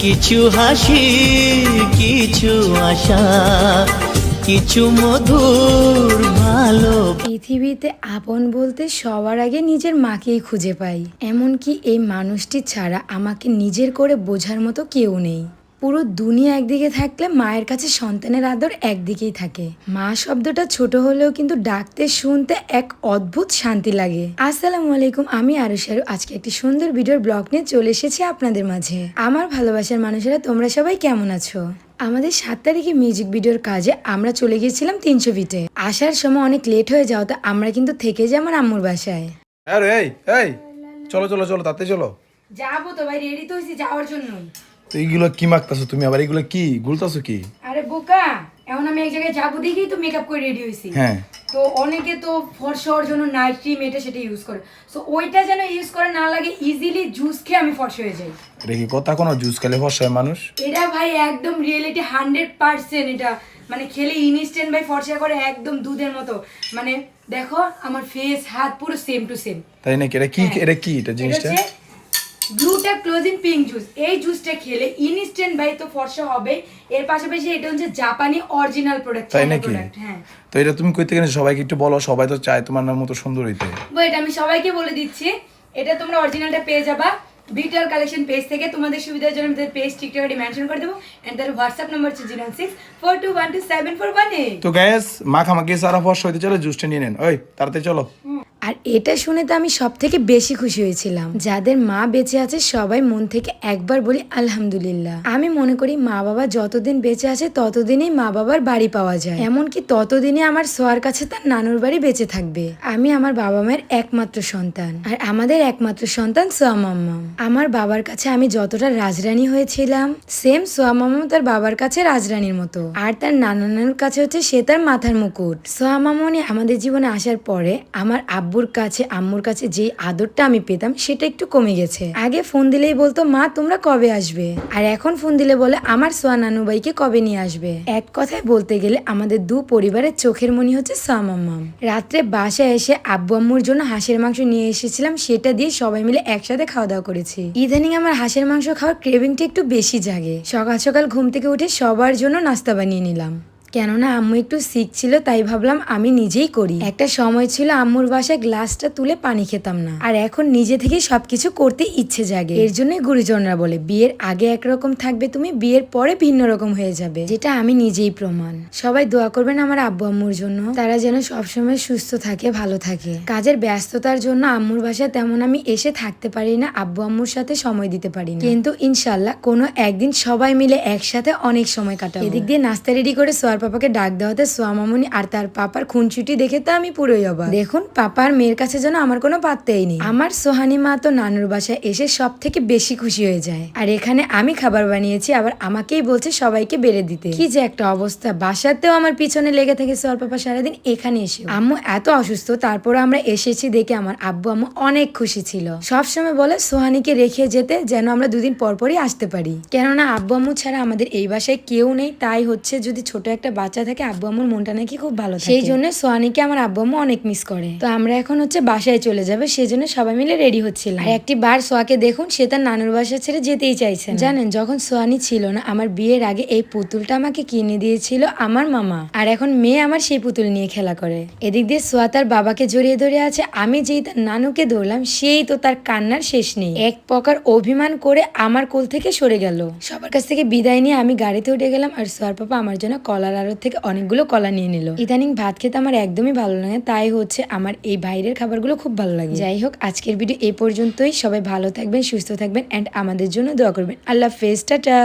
কিছু হাসি, কিছু আশা, কিছু মধুর ভালো পৃথিবীতে আপন বলতে সবার আগে নিজের মাকেই খুঁজে পাই। এমনকি এই মানুষটি ছাড়া আমাকে নিজের করে বোঝার মতো কেউ নেই। পুরো দুনিয়া একদিকে থাকলে মায়ের কাছে সন্তানের আদর একদিকেই থাকে। মা শব্দটা ছোট হলেও কিন্তু ডাকতে শুনতে এক অদ্ভুত শান্তি লাগে। আসসালামু আলাইকুম আমি আরুষারু আজকে একটি সুন্দর ভিডিওর ব্লগ নিয়ে চলে এসেছি আপনাদের মাঝে। আমার ভালোবাসার মানুষেরা তোমরা সবাই কেমন আছো? আমাদের সাত তারিখে মিউজিক ভিডিওর কাজে আমরা চলে গিয়েছিলাম তিনশো ফিটে আসার সময় অনেক লেট হয়ে যাওয়াতে আমরা কিন্তু থেকে যাই আমার আম্মুর বাসায়। আরে এই এই। চলো চলো চলো তাতে চলো। যাব তো ভাই রেডি তো হয়েছি যাওয়ার জন্য। তো এইগুলো কি মাখতাছো তুমি? আবার এগুলো কি? গুলতাছো কি? আরে বোকা এখন আমি এক জায়গায় যাব দেখেই তো মেকআপ করে রেডি হ্যাঁ। তো অনেকে তো ফর্সা হওয়ার জন্য নাইট ক্রিম এটা সেটা ইউজ করে। সো ওইটা যেন ইউজ করে না লাগে ইজিলি জুস খেয়ে আমি ফর্সা হয়ে যাই। রেখে কথা কোনো? জুস খেলে ফসা হয় মানুষ? এটা ভাই একদম রিয়েলিটি হান্ড্রেড পার্সেন্ট এটা। মানে খেলে ইনস্ট্যান্ট ভাই ফর্সা করে একদম দুধের মতো। মানে দেখো আমার ফেস হাত পুরো সেম টু সেম তাই নাকি? এটা কি এটা কি? এটা জিনিসটা? ক্লোজিং পিঙ্ক জুস এই জুসটা খেলে ইনস্ট্যান্ট ভাই তো ফর্সা হবে। এর পাশাপাশি এটা হচ্ছে জাপানি অরিজিনাল প্রোডাক্ট তাই নাকি? হ্যাঁ। তো এটা তুমি কইতে গেলে সবাইকে একটু বলো সবাই তো চায় তোমার নাম মতো সুন্দর হইতে। ওয়েট আমি সবাইকে বলে দিচ্ছি এটা তোমরা অরিজিনালটা পেয়ে যাবা। বিটাল কালেকশন পেজ থেকে তোমাদের সুবিধার জন্য আমাদের পেজ টিকটকে মেনশন করে দেবো। এন্ড তার হোয়াটসঅ্যাপ নাম্বার হচ্ছে zero six four two one two seven four one তো গ্যাস মাখামাখি সারা ফসা হইতে চলো জুসটা নিয়ে নেন। ওই তাড়াতাড়ি চলো। আর এটা শুনে তো আমি সব থেকে বেশি খুশি হয়েছিলাম। যাদের মা বেঁচে আছে, সবাই মন থেকে একবার বলি আলহামদুলিল্লাহ। আমি মনে করি মা বাবা যতদিন বেঁচে আছে, ততদিনই মা বাবার বাড়ি পাওয়া যায়। এমনকি ততদিনই আমার সোয়ার কাছে তার নানুর বাড়ি বেঁচে থাকবে। আমি আমার বাবা মায়ের একমাত্র সন্তান। আর আমাদের একমাত্র সন্তান সোয়া মাম্মাম আমার বাবার কাছে আমি যতটা রাজরানী হয়েছিলাম সেম সোয়া মাম্মাম তার বাবার কাছে রাজরানীর মতো। আর তার নানা নানুর কাছে হচ্ছে সে তার মাথার মুকুট। সোয়া মামনি আমাদের জীবনে আসার পরে আমার আব্বুর কাছে, আম্মুর কাছে যে আদরটা আমি পেতাম সেটা একটু কমে গেছে। আগে ফোন দিলেই বলতো, মা, তোমরা কবে আসবে? আর এখন ফোন দিলে বলে, আমার সোয়া নানু ভাইকে কবে নিয়ে আসবে? এক কথায় বলতে গেলে আমাদের দু পরিবারের চোখের মনি হচ্ছে সোয়া মাম্মাম। রাত্রে বাসায় এসে আব্বু আম্মুর জন্য হাঁসের মাংস নিয়ে এসেছিলাম, সেটা দিয়ে সবাই মিলে একসাথে খাওয়া দাওয়া করেছি। ইদানিং আমার হাঁসের মাংস খাওয়ার ক্রেভিংটা একটু বেশি জাগে। সকাল সকাল ঘুম থেকে উঠে সবার জন্য নাস্তা বানিয়ে নিলাম। কেননা আম্মু একটু সিক ছিল, তাই ভাবলাম আমি নিজেই করি। একটা সময় ছিল আম্মুর বাসায় গ্লাসটা তুলে পানি খেতাম না। আর এখন নিজে থেকে সবকিছু করতে ইচ্ছে জাগে। এর জন্য গুরুজনরা বলে, বিয়ের আগে একরকম থাকবে তুমি, বিয়ের পরে ভিন্ন রকম হয়ে যাবে। যেটা আমি নিজেই প্রমাণ। সবাই দোয়া করবেন আমার আব্বু আম্মুর জন্য, তারা যেন সবসময় সুস্থ থাকে, ভালো থাকে। কাজের ব্যস্ততার জন্য আম্মুর বাসায় তেমন আমি এসে থাকতে পারি না, আব্বু আম্মুর সাথে সময় দিতে পারি না। কিন্তু ইনশাল্লাহ কোনো একদিন সবাই মিলে একসাথে অনেক সময় কাটাবো। এদিক দিয়ে নাস্তা রেডি করে সোয়ার পাপাকে ডাক দেওয়াতে সোয়া মামুনি আর তার পাপার খুনছুটি দেখে তো আমি পুরোই অবাক। দেখুন, পাপার মেয়ের কাছে যেন আমার কোনো পাত্তেই নেই। আমার সোহানি মা তো নানুর বাসায় এসে সব থেকে বেশি খুশি হয়ে যায়। আর এখানে আমি খাবার বানিয়েছি, আবার আমাকেই বলছে সবাইকে বেড়ে দিতে। কি যে একটা অবস্থা, বাসাতেও আমার পিছনে লেগে থাকে সোয়ার পাপা সারাদিন এখানে এসে আম্মু এত অসুস্থ, তারপর আমরা এসেছি দেখে আমার আব্বু আম্মু অনেক খুশি ছিল। সবসময় বলে, সোহানিকে রেখে যেতে যেন আমরা দুদিন পর পরই আসতে পারি। কেননা আব্বু আম্মু ছাড়া আমাদের এই বাসায় কেউ নেই, তাই হচ্ছে যদি ছোট একটা বাচ্চা থাকে আব্বু আম্মুর মনটা নাকি খুব ভালো থাকে। সেই জন্য সোয়ানিকে আমার আব্বু আম্মু অনেক মিস করে। তো আমরা এখন হচ্ছে বাসায় চলে যাবে সেই জন্য সবাই মিলে রেডি হচ্ছিলাম। আর একটি বার সোয়াকে দেখুন সে তার নানুর বাসা ছেড়ে যেতেই চাইছে জানেন যখন সোয়ানি ছিল না আমার বিয়ের আগে এই পুতুলটা আমাকে কিনে দিয়েছিল আমার মামা। আর এখন মেয়ে আমার সেই পুতুল নিয়ে খেলা করে। এদিক দিয়ে সোয়া তার বাবাকে জড়িয়ে ধরে আছে আমি যেই তার নানুকে ধরলাম সেই তো তার কান্নার শেষ নেই। এক প্রকার অভিমান করে আমার কোল থেকে সরে গেল। সবার কাছ থেকে বিদায় নিয়ে আমি গাড়িতে উঠে গেলাম আর সোয়ার পাপা আমার জন্য কলার আড়ত থেকে অনেকগুলো কলা নিয়ে নিল। ইদানিং ভাত খেতে আমার একদমই ভালো লাগে তাই হচ্ছে আমার এই বাইরের খাবারগুলো খুব ভালো লাগে। যাই হোক, আজকের ভিডিও এ পর্যন্তই। সবাই ভালো থাকবেন, সুস্থ থাকবেন অ্যান্ড আমাদের জন্য দোয়া করবেন। আল্লাহ ফেস টাটা।